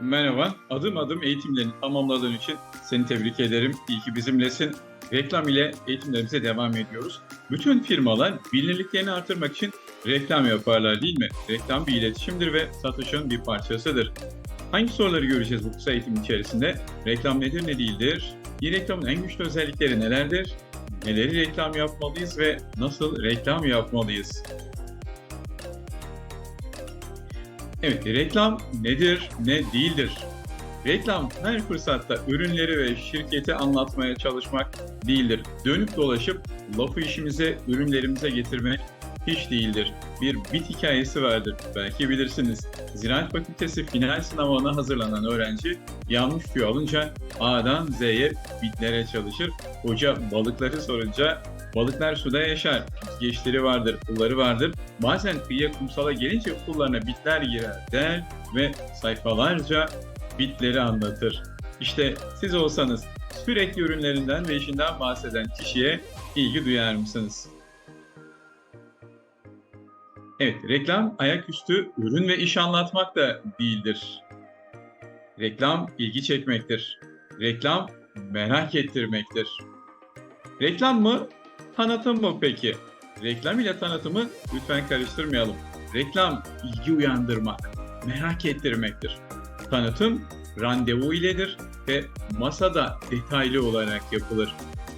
Merhaba, adım adım eğitimlerini tamamladığın için seni tebrik ederim. İyi ki bizimlesin. Reklam ile eğitimlerimize devam ediyoruz. Bütün firmalar bilinirliklerini artırmak için reklam yaparlar değil mi? Reklam bir iletişimdir ve satışın bir parçasıdır. Hangi soruları göreceğiz bu kısa eğitim içerisinde? Reklam nedir, ne değildir? Bir reklamın en güçlü özellikleri nelerdir? Neleri reklam yapmalıyız ve nasıl reklam yapmalıyız? Evet, reklam nedir, ne değildir? Reklam her fırsatta ürünleri ve şirketi anlatmaya çalışmak değildir. Dönüp dolaşıp lafı işimize, ürünlerimize getirmek hiç değildir. Bir bit hikayesi vardır. Belki bilirsiniz. Ziraat Fakültesi final sınavına hazırlanan öğrenci yanlış tüy alınca A'dan Z'ye bitlere çalışır. Hoca balıkları sorunca balıklar suda yaşar. Yüzgeçleri vardır, pulları vardır. Bazen kıyıya kumsala gelince pullarına bitler girer der ve sayfalarca bitleri anlatır. İşte siz olsanız sürekli ürünlerinden ve işinden bahseden kişiye ilgi duyar mısınız? Evet, reklam ayaküstü ürün ve iş anlatmak da değildir. Reklam ilgi çekmektir. Reklam merak ettirmektir. Reklam mı? Tanıtım mı peki? Reklam ile tanıtımı lütfen karıştırmayalım. Reklam ilgi uyandırmak, merak ettirmektir. Tanıtım randevu iledir ve masada detaylı olarak yapılır.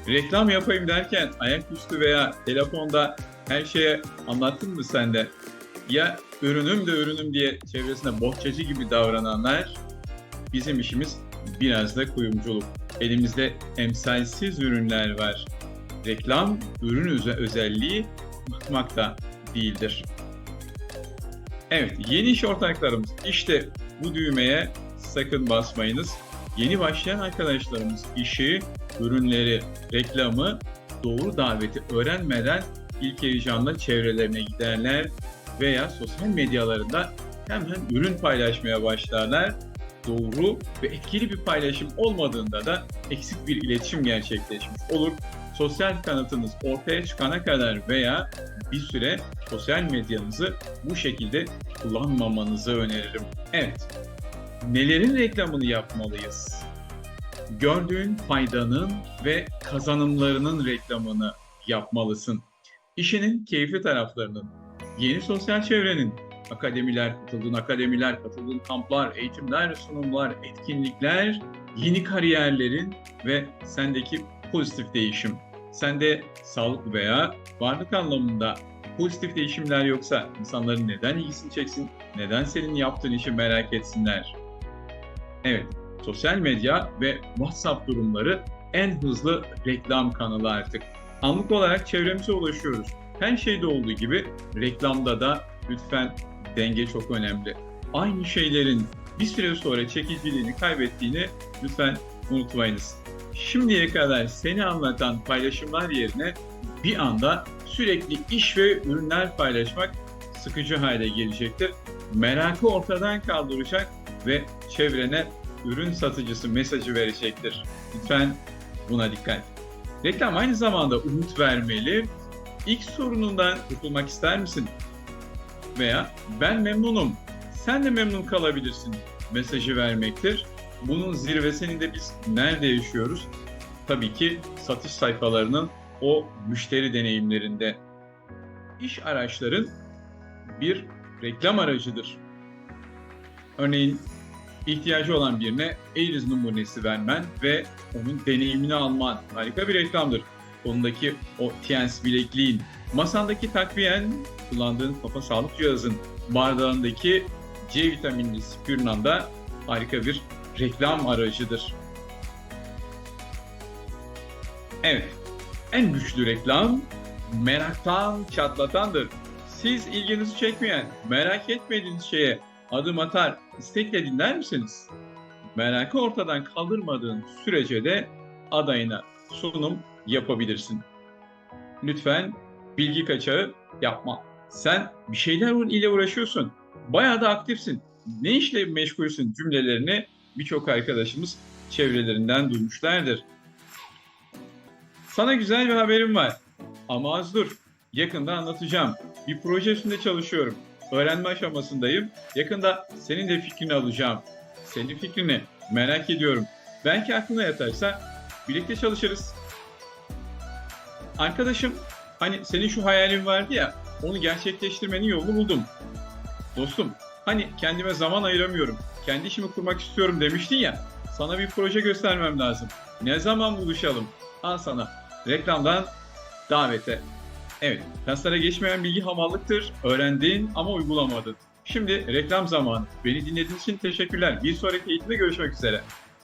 Reklam yapayım derken ayaküstü veya telefonda her şeye anlattın mı sen de? Ya ürünüm de ürünüm diye çevresinde bohçacı gibi davrananlar bizim işimiz biraz da kuyumculuk. Elimizde emsalsiz ürünler var. Reklam ürün öze- özelliği unutmak da değildir. Evet, yeni iş ortaklarımız işte bu düğmeye sakın basmayınız. Yeni başlayan arkadaşlarımız işi, ürünleri, reklamı, doğru daveti öğrenmeden ilk heyecanla çevrelerine giderler veya sosyal medyalarında hemen ürün paylaşmaya başlarlar. Doğru ve etkili bir paylaşım olmadığında da eksik bir iletişim gerçekleşmiş olur. Sosyal kanıtınız ortaya çıkana kadar veya bir süre sosyal medyanızı bu şekilde kullanmamanızı öneririm. Evet, nelerin reklamını yapmalıyız? Gördüğün faydanın ve kazanımlarının reklamını yapmalısın. İşinin keyifli taraflarının, yeni sosyal çevrenin, akademiler, katıldığın akademiler, katıldığın kamplar, eğitimler, sunumlar, etkinlikler, yeni kariyerlerin ve sendeki pozitif değişim. Sende sağlık veya varlık anlamında pozitif değişimler yoksa insanların neden ilgisini çeksin, neden senin yaptığın işi merak etsinler? Evet, sosyal medya ve WhatsApp durumları en hızlı reklam kanalı artık. Anlık olarak çevremize ulaşıyoruz. Her şeyde olduğu gibi reklamda da lütfen denge çok önemli. Aynı şeylerin bir süre sonra çekiciliğini kaybettiğini lütfen unutmayınız. Şimdiye kadar seni anlatan paylaşımlar yerine bir anda sürekli iş ve ürünler paylaşmak sıkıcı hale gelecektir. Merakı ortadan kaldıracak ve çevrene ürün satıcısı mesajı verecektir. Lütfen buna dikkat. Reklam aynı zamanda umut vermeli. İlk sorunundan kurtulmak ister misin? Veya ben memnunum, sen de memnun kalabilirsin mesajı vermektir. Bunun zirvesini de biz nerede yaşıyoruz? Tabii ki satış sayfalarının o müşteri deneyimlerinde. İş araçların bir reklam aracıdır. Örneğin ihtiyacı olan birine Eiriz numunesi vermen ve onun deneyimini alman harika bir reklamdır. Ondaki o TNS bilekliğin, masandaki takviyen, kullandığın kafa sağlık cihazın, bardağındaki C vitaminli spirnan da harika bir reklam aracıdır. Evet, en güçlü reklam meraktan çatlatandır. Siz ilginizi çekmeyen, merak etmediğiniz şeye adım atar, istekle dinler misiniz? Merakı ortadan kaldırmadığın sürece de adayına sunum yapabilirsin. Lütfen bilgi kaçağı yapma. Sen bir şeyler ile uğraşıyorsun. Bayağı da aktifsin. Ne işle meşgulsün cümlelerini birçok arkadaşımız çevrelerinden duymuşlardır. Sana güzel bir haberim var. Ama az dur. Yakında anlatacağım. Bir proje üstünde çalışıyorum. Öğrenme aşamasındayım. Yakında senin de fikrini alacağım. Senin fikrini merak ediyorum. Belki aklına yatarsa birlikte çalışırız. Arkadaşım hani senin şu hayalin vardı ya onu gerçekleştirmenin yolunu buldum. Dostum hani kendime zaman ayıramıyorum. Kendi işimi kurmak istiyorum demiştin ya. Sana bir proje göstermem lazım. Ne zaman buluşalım? Al sana. Reklamdan davete. Evet, kaslara geçmeyen bilgi hamallıktır. Öğrendin ama uygulamadın. Şimdi reklam zamanı. Beni dinlediğiniz için teşekkürler. Bir sonraki eğitimde görüşmek üzere.